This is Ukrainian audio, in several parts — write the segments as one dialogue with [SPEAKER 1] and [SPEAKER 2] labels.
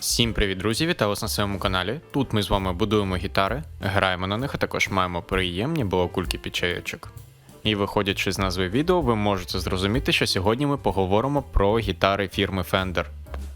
[SPEAKER 1] Всім привіт, друзі! Вітаю вас на своєму каналі. Тут ми з вами будуємо гітари, граємо на них, а також маємо приємні балакульки під чайочок. І виходячи з назви відео, ви можете зрозуміти, що сьогодні ми поговоримо про гітари фірми Fender.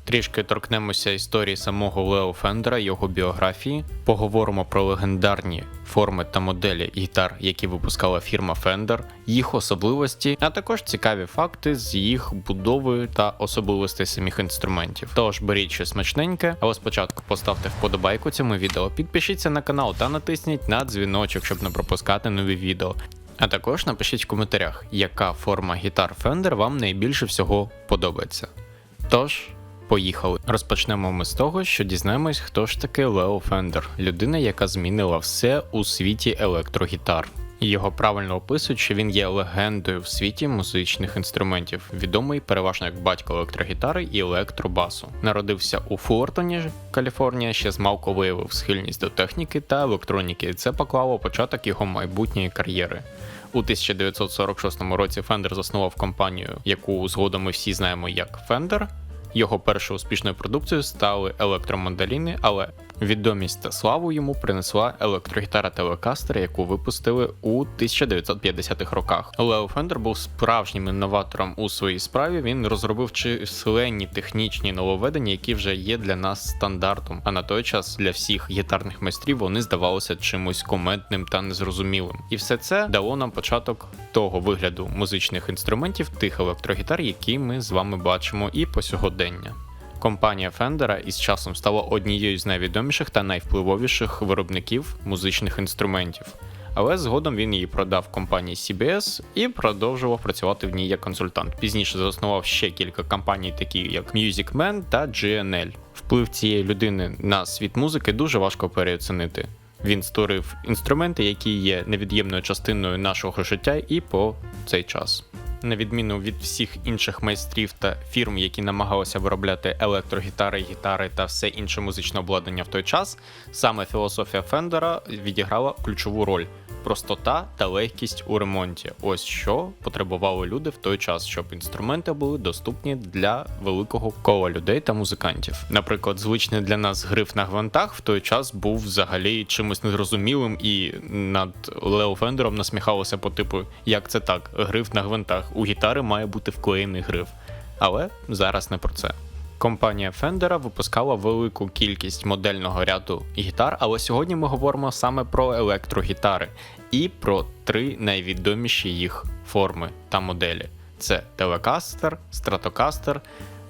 [SPEAKER 1] Трішки торкнемося історії самого Лео Фендера, його біографії, поговоримо про легендарні форми та моделі гітар, які випускала фірма Fender, їх особливості, а також цікаві факти з їх будовою та особливостей самих інструментів. Тож беріть щось смачненьке, але спочатку поставте вподобайку цьому відео, підпишіться на канал та натисніть на дзвіночок, щоб не пропускати нові відео. А також напишіть в коментарях, яка форма гітар Fender вам найбільше всього подобається. Тож, поїхали. Розпочнемо ми з того, що дізнаємось, хто ж таки Лео Фендер, людина, яка змінила все у світі електрогітар. Його правильно описують, що він є легендою в світі музичних інструментів, відомий переважно як батько електрогітари і електробасу. Народився у Фултоні, Каліфорнія, ще змалку виявив схильність до техніки та електроніки. Це поклало початок його майбутньої кар'єри. У 1946 році Fender заснував компанію, яку згодом ми всі знаємо як Fender. Його першою успішною продукцією стали електромандаліни, але відомість та славу йому принесла електрогітара Telecaster, яку випустили у 1950-х роках. Лео Фендер був справжнім інноватором у своїй справі. Він розробив численні технічні нововведення, які вже є для нас стандартом. А на той час для всіх гітарних майстрів вони здавалися чимось коментним та незрозумілим. І все це дало нам початок того вигляду музичних інструментів, тих електрогітар, які ми з вами бачимо і по сьогодення. Компанія Fender із часом стала однією з найвідоміших та найвпливовіших виробників музичних інструментів. Але згодом він її продав компанії CBS і продовжував працювати в ній як консультант. Пізніше заснував ще кілька компаній, такі як Music Man та GNL. Вплив цієї людини на світ музики дуже важко переоцінити. Він створив інструменти, які є невід'ємною частиною нашого життя і по цей час. На відміну від всіх інших майстрів та фірм, які намагалися виробляти електрогітари, гітари та все інше музичне обладнання в той час, саме філософія Фендера відіграла ключову роль. Простота та легкість у ремонті. Ось що потребували люди в той час, щоб інструменти були доступні для великого кола людей та музикантів. Наприклад, звичний для нас гриф на гвинтах в той час був взагалі чимось незрозумілим, і над Лео Фендером насміхалося по типу, як це так, гриф на гвинтах. У гітари має бути вклеєний гриф. Але зараз не про це. Компанія Fender випускала велику кількість модельного ряду гітар, але сьогодні ми говоримо саме про електрогітари і про три найвідоміші їх форми та моделі: це Telecaster, Stratocaster,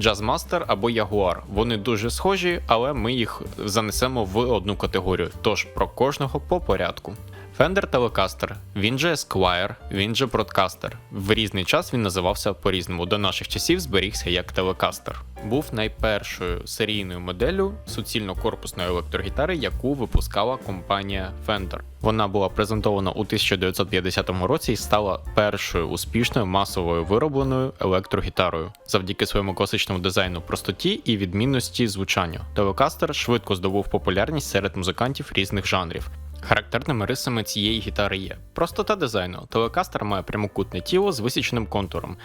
[SPEAKER 1] Jazzmaster або Jaguar. Вони дуже схожі, але ми їх занесемо в одну категорію. Тож про кожного по порядку. Fender Telecaster, він же Esquire, він же Broadcaster. В різний час він називався по-різному. До наших часів зберігся як Telecaster. Був найпершою серійною моделлю суцільно-корпусної електрогітари, яку випускала компанія Fender. Вона була презентована у 1950 році і стала першою успішною масовою виробленою електрогітарою завдяки своєму класичному дизайну, простоті і відмінності звучання. Telecaster швидко здобув популярність серед музикантів різних жанрів. Характерними рисами цієї гітари є простота дизайну. Телекастер має прямокутне тіло з висіченим контуром.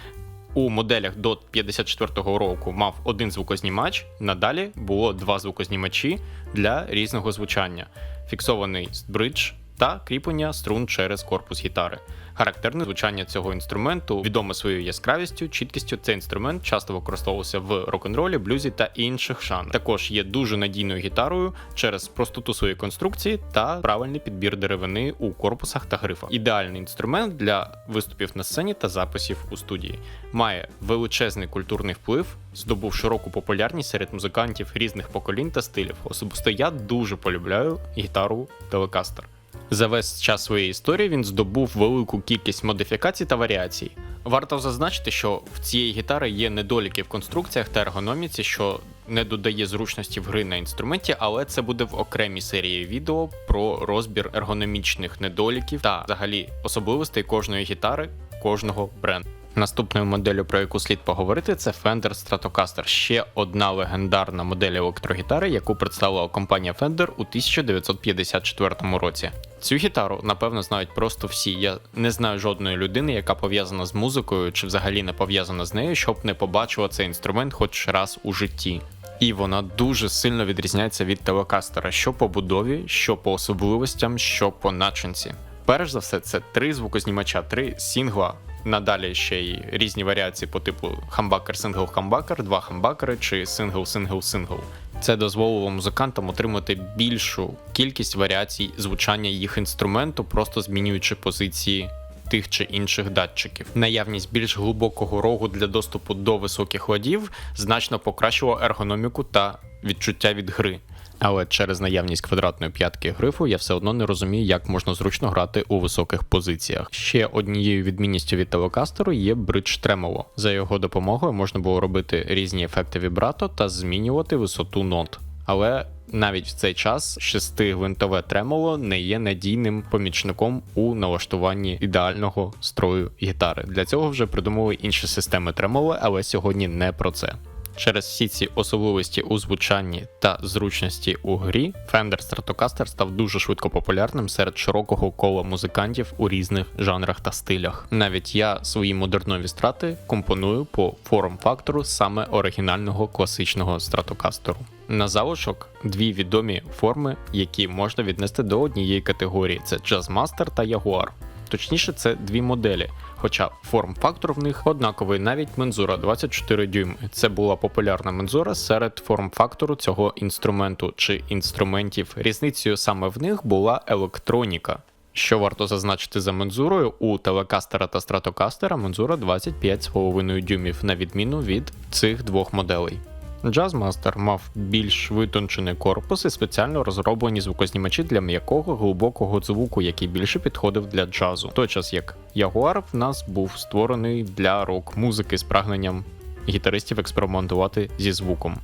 [SPEAKER 1] У моделях до 54-го року мав один звукознімач, надалі було два звукознімачі для різного звучання, фіксований бридж та кріплення струн через корпус гітари. Характерне звучання цього інструменту відоме своєю яскравістю, чіткістю. Цей інструмент часто використовувався в рок-н-ролі, блюзі та інших жанрах. Також є дуже надійною гітарою через простоту своєї конструкції та правильний підбір деревини у корпусах та грифах. Ідеальний інструмент для виступів на сцені та записів у студії. Має величезний культурний вплив, здобув широку популярність серед музикантів різних поколінь та стилів. Особисто я дуже полюбляю гітару Telecaster. За весь час своєї історії він здобув велику кількість модифікацій та варіацій. Варто зазначити, що в цієї гітари є недоліки в конструкціях та ергономіці, що не додає зручності в гри на інструменті, але це буде в окремій серії відео про розбір ергономічних недоліків та взагалі особливостей кожної гітари, кожного бренду. Наступною моделлю, про яку слід поговорити, це Fender Stratocaster, ще одна легендарна модель електрогітари, яку представила компанія Fender у 1954 році. Цю гітару, напевно, знають просто всі. Я не знаю жодної людини, яка пов'язана з музикою чи взагалі не пов'язана з нею, щоб не побачила цей інструмент хоч раз у житті. І вона дуже сильно відрізняється від телекастера, що по будові, що по особливостям, що по начинці. Перш за все, це три звукознімача, три сінгла. Надалі ще й різні варіації по типу хамбакер, сингл, хамбакер, два хамбакери чи сингл, сингл, сингл. Це дозволило музикантам отримати більшу кількість варіацій звучання їх інструменту, просто змінюючи позиції тих чи інших датчиків. Наявність більш глибокого рогу для доступу до високих ладів значно покращила ергономіку та відчуття від гри. Але через наявність квадратної п'ятки грифу я все одно не розумію, як можна зручно грати у високих позиціях. Ще однією відмінністю від телекастеру є бридж тремоло. За його допомогою можна було робити різні ефекти вібрато та змінювати висоту нот. Але навіть в цей час шестигвинтове тремоло не є надійним помічником у налаштуванні ідеального строю гітари. Для цього вже придумали інші системи тремоло, але сьогодні не про це. Через всі ці особливості у звучанні та зручності у грі, Fender Stratocaster став дуже швидко популярним серед широкого кола музикантів у різних жанрах та стилях. Навіть я свої модернові страти компоную по форм-фактору саме оригінального класичного стратокастеру. На залишок дві відомі форми, які можна віднести до однієї категорії: це Jazzmaster та Jaguar. Точніше, це дві моделі, хоча форм-фактор в них однаковий, навіть мензура 24 дюйми. Це була популярна мензура серед форм-фактору цього інструменту чи інструментів. Різницею саме в них була електроніка. Що варто зазначити за мензурою, у телекастера та стратокастера мензура 25,5 дюймів, на відміну від цих двох моделей. Jazzmaster мав більш витончений корпус і спеціально розроблені звукознімачі для м'якого глибокого звуку, який більше підходив для джазу. В той час як Jaguar в нас був створений для рок-музики з прагненням гітаристів експериментувати зі звуком.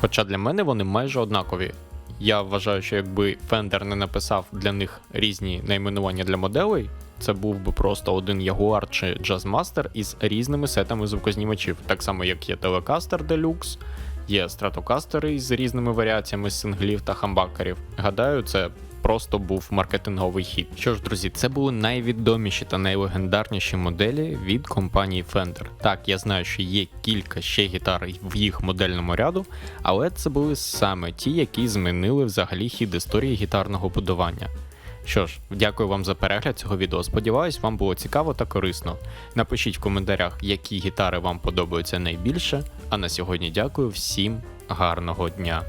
[SPEAKER 1] Хоча для мене вони майже однакові. Я вважаю, що якби Fender не написав для них різні найменування для моделей, це був би просто один Jaguar чи Jazzmaster із різними сетами звукознімачів, так само як є Telecaster Deluxe, є стратокастери з різними варіаціями синглів та хамбакерів. Гадаю, це просто був маркетинговий хід. Що ж, друзі, це були найвідоміші та найлегендарніші моделі від компанії Fender. Так, я знаю, що є кілька ще гітар в їх модельному ряду, але це були саме ті, які змінили взагалі хід історії гітарного будування. Що ж, дякую вам за перегляд цього відео. Сподіваюсь, вам було цікаво та корисно. Напишіть в коментарях, які гітари вам подобаються найбільше. А на сьогодні дякую всім гарного дня.